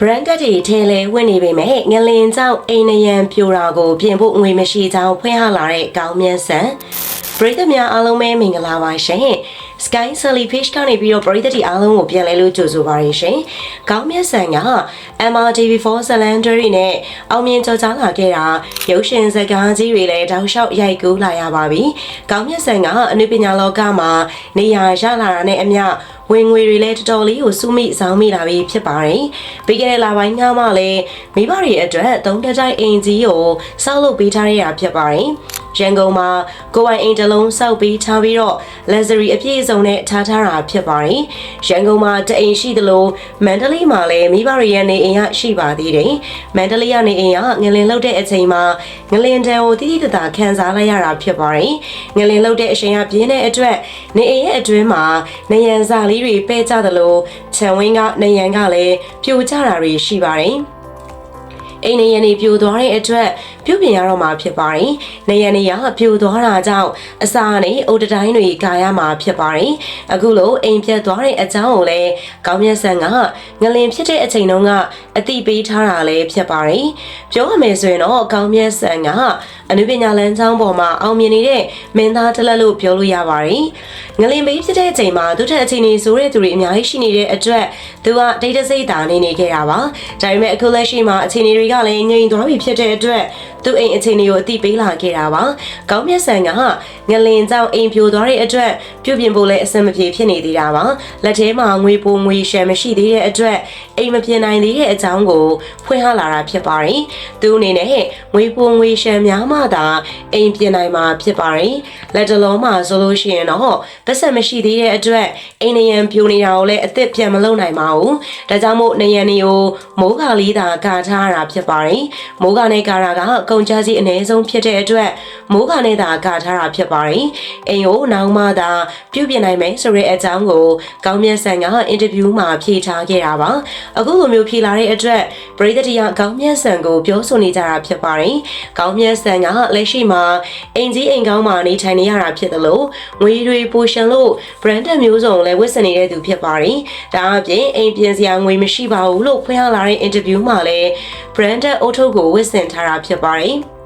branded တွေထဲလဲဝင်နေပေမဲ့ငလင်ကြောင့်အိမ်နရံပြိုတာကိုပြင်ဖို့ငွေမရှိကြောင်းဖွင့်ဟလာတဲ့ကောင်းမြတ်ဆန်ပရိသတ်များအားလုံးပဲမင်္ဂလာပါရှင် Sky Jellyfish ကနေပြီးတော့ပရိသတ်တွေအားလုံးကိုပြန်လဲလို့ကြိုဆိုပါရရှင်။ကောင်းမြတ်ဆန်က MRTV4 Salandry နဲ့အောင်မြင်ကြော်ကြားလာခဲ့တာရုပ်ရှင်ဇာတ်ကားကြီးတွေလည်းတောက်လျှောက်ရိုက်ကူးလာရပါပြီ။ကောင်းမြတ်ဆန်ကအနုပညာလောကမှာနေရာရလာတာနဲ့အမျှဝင်ငွေတွေလည်းတော်တော်လေးကိုစုမိဆောင်မိလာပြီဖြစ်ပါတယ်။ပြီးခဲ့တဲ့လပိုင်းကမှလည်းမိဘတွေအတွက်သုံးတကြိုက်အိမ်ကြီးကိုစောက်လုပ်ပေးထားရတာဖြစ်ပါတယ်။ ရန်ကုန်မှာကိုယ်ပိုင်အိမ်တစ်လုံးစောက်ပြီးထားပြီးတော့ luxury အပြည့်အစုံနဲ့ထားထားတာဖြစ်ပါတယ်။ရန်ကုန်မှာတအိမ်ရှိသလိုမန္တလေးမှာလည်းမိဘတွေရဲ့နေအိမ်ရရှိပါသေးတယ်။မန္တလေးကနေအိမ်ကငလင်လောက်တဲ့အချိန်မှာငလင်တန်ကိုတိတိတသာခံစားလိုက်ရတာဖြစ်ပါတယ်။ငလင်လောက်တဲ့အချိန်ကပြင်းတဲ့အတွက်နေအိမ်ရဲ့အတွင်းမှာနေရန်စာလေးတွေပဲကြသလိုခြံဝင်းကနေရန်ကလည်းပြိုကျတာတွေရှိပါတယ်။အိမ်နေရန်နေပြိုသွားတဲ့အတွက် ပြုပြင်ရတော့မှာဖြစ်ပါတယ်။နေရန်နေရပြိုသွားတာကြောင့်အစာနဲ့အုတ်တတိုင်းတွေကာရမှာဖြစ်ပါတယ်။အခုလိုအိမ်ပြတ်သွားတဲ့အကြောင်းကိုလည်းကောင်းမြတ်ဆန်ကငလင်ဖြစ်တဲ့အချိန်တုန်းကအတိပေးထားတာလည်းဖြစ်ပါတယ်။ပြောရမယ်ဆိုရင်တော့ကောင်းမြတ်ဆန်ကအနုပညာလမ်းကြောင်းပေါ်မှာအောင်မြင်နေတဲ့မင်းသားတစ်လက်လို့ပြောလို့ရပါတယ်။ငလင်ပေးဖြစ်တဲ့အချိန်မှာသူထက်အချိန်ကြီးဆိုတဲ့သူတွေအများကြီးရှိနေတဲ့အတွက်သူကဒိတ်တစိတ်တာနေနေခဲ့တာပါ။ဒါပေမဲ့အခုလက်ရှိမှာအချိန်တွေကလည်းငြိမ်သွားပြီဖြစ်တဲ့အတွက်သူအိမ်အချိန်တွေကိုအတိပေးလာခဲ့တာပါ။ကောင်းမြတ်ဆန်ကငလင်ကြောင့်အိမ်ပြိုသွားတဲ့အတွက်ပြုပြင်ဖို့လည်းအဆင်မပြေဖြစ်နေသေးတာပါ။လက်ထဲမှာငွေပိုငွေရှယ်မရှိသေးတဲ့အတွက်အိမ်မပြင်နိုင်သေးတဲ့အကြောင်းကိုဖွင့်ဟလာတာဖြစ်ပါတယ်။သူအနေနဲ့ငွေပိုငွေရှယ်များမှသာအိမ်ပြင်နိုင်မှာဖြစ်ပါတယ်။လက်တလုံးမှာဆိုလို့ရှိရင်တော့ပတ်စံမရှိသေးတဲ့အတွက်အိမ်နရံပြိုနေတာကိုလည်းအသက်ပြန်မလုပ်နိုင်ပါဘူး။ဒါကြောင့်မို့နရံတွေကိုမိုးကလေးသာကာထားတာဖြစ်ပါတယ်။မိုးကနဲ့ကာတာကကုန်ကြစီအ ਨੇ ဆုံးဖြစ်တဲ့အတွက်မိုးကနဲ့သာကာထားတာဖြစ်ပါတယ်။အိမ်ကိုနောက်မှသာပြုပြင်နိုင်မယ်ဆိုတဲ့အကြောင်းကိုကောင်းမြတ်ဆန်ကအင်တာဗျူးမှာဖြေထားခဲ့တာပါ။အခုလိုမျိုးဖြေလာတဲ့အတွက်ပရိသတ်တွေကကောင်းမြတ်ဆန်ကိုပြောဆိုနေကြတာဖြစ်ပါတယ်။ကောင်းမြတ်ဆန်ကလက်ရှိမှာအိမ်ကြီးအိမ်ကောင်းမှာနေထိုင်နေရတာဖြစ်တယ်လို့ငွေတွေပိုရှင်လို့ branded မျိုးစုံလည်းဝတ်ဆင်နေတဲ့သူဖြစ်ပါတယ်။ဒါအပြင်အိမ်ပြင်စရာငွေမရှိပါဘူးလို့ဖွင့်ဟလာတဲ့ interview မှာလည်း branded အုတ်ထုတ်ကိုဝတ်ဆင်ထားတာဖြစ်ပါတယ်။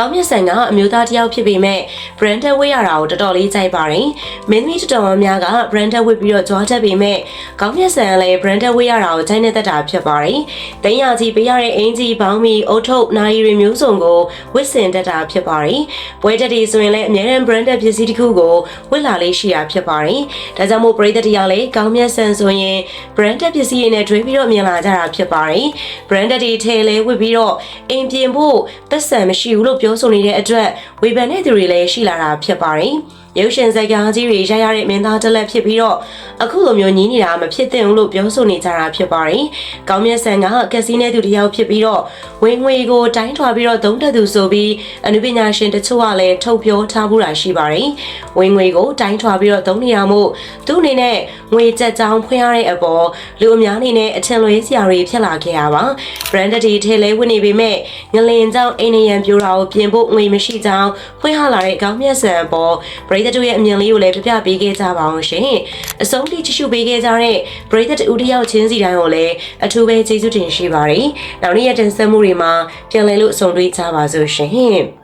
ကောင်းမြတ်ဆန်ကအမျိုးသားတစ်ယောက်ဖြစ်ပေမဲ့ branded ဝတ်ရတာကိုတော်တော်လေးကြိုက်ပါတယ်။မင်းသမီးတော်တော်များများက branded ဝတ်ပြီးတော့ကြွားတတ်ပေမဲ့ကောင်းမြတ်ဆန်ကလည်း branded ဝတ်ရတာကိုကြိုက်နေတတ်တာဖြစ်ပါတယ်။တိန်ရကြီးပေးရတဲ့အင်ကြီးဘောင်းမီအုတ်ထုတ်နိုင်ရီမျိုးစုံကိုဝတ်ဆင်တတ်တာဖြစ်ပါတယ်။ပွဲတက်တွေဆိုရင်လည်းအများရန် branded ပစ္စည်းတစ်ခုကိုဝတ်လာလေးရှိတာဖြစ်ပါတယ်။ဒါကြောင့်မို့ပရိသတ်တရားလည်းကောင်းမြတ်ဆန်ဆိုရင် branded ပစ္စည်းတွေနဲ့တွဲပြီးတော့မြင်လာကြတာဖြစ်ပါတယ်။ branded တွေထဲလဲဝတ်ပြီးတော့အိမ်ပြင်ဖို့သက်ဆန်မရှိဘူးလို့ပြောဆိုနေတဲ့အတွက်ဝေဖန်တဲ့သူတွေလည်းရှိလာတာဖြစ်ပါတယ်။ရုပ်ရှင်ဇာတ်ကားကြီးတွေရရတဲ့မင်းသားတစ်လက်ဖြစ်ပြီးတော့အခုလိုမျိုးညီးနေတာမဖြစ်သင့်ဘူးလို့ပြောဆိုနေကြတာဖြစ်ပါတယ်။ကောင်းမြတ်ဆန်ကကက်စီနဲ့သူတစ်ယောက်ဖြစ်ပြီးတော့ဝင်ငွေကိုတိုင်းထွာပြီးတော့သုံးတက်သူဆိုပြီးအနုပညာရှင်တချို့ကလည်းထုတ်ပြောထားမှုတာရှိပါတယ်။ဝင်ငွေကိုတိုင်းထွာပြီးတော့သုံးနေရမို့သူ့အနေနဲ့ငွေကြက်ကြောင်းဖွင့်ရတဲ့အပေါ်လူအများအနေနဲ့အထင်လွဲစရာတွေဖြစ်လာခဲ့ရပါ။ branded တွေထဲလဲဝင်နေပေမဲ့ငလင်ကြောင့်အိန္ဒိယန်ပြိုတာကိုပြင်ဖို့ငွေမရှိကြောင်းဖွင့်ဟလာတဲ့ကောင်းမြတ်ဆန်အပေါ်ပရိသတ်တို့ရဲ့အမြင်လေးကိုလည်းပြပြပေးခဲ့ကြပါအောင်ရှင်။အဆုံးထိကြည့်ရှုပေးခဲ့ကြတဲ့ပရိသတ်ဦးတယောက်ချင်းစီတိုင်းကိုလည်းအထူးပဲကျေးဇူးတင်ရှိပါတယ်။နောက်နေ့ရက်တင်ဆက်မှုတွေမှာပြန်လည်လို့ဆုံတွေ့ကြပါစို့ရှင်။